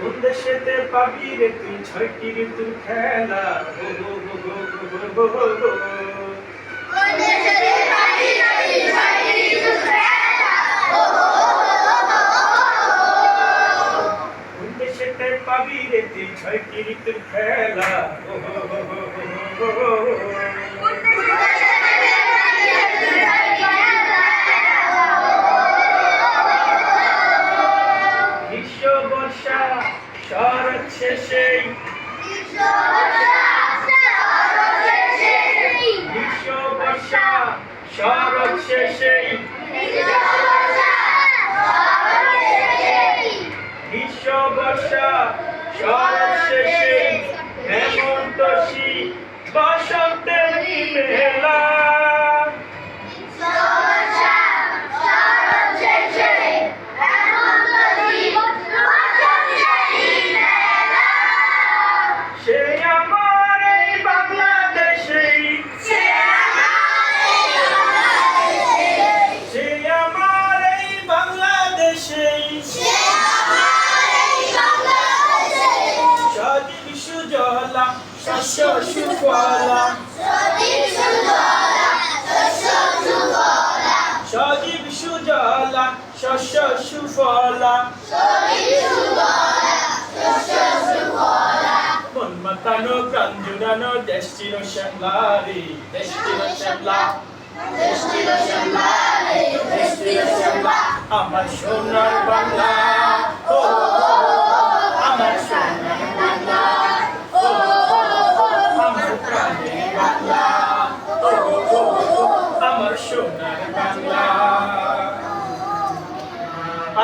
উদ্দেশ্যে দেশেতে পাবি রে তুই ছয়টি ঋতুর খেলা ছয়টি ঋতুর খেলা বর্ষা শরৎ শেষে গ্রীষ্ম বর্ষা শরৎ শেষে গ্রীষ্ম বর্ষা শরৎ সুফলা শস্য সুফলা সজীব সুজলা শস্য সুফলা মন মাতানো প্রাণ জুড়ানো দেশটির শ্যামলারি দেশটির শ্যামলা আমার সোনার বাংলা Bangla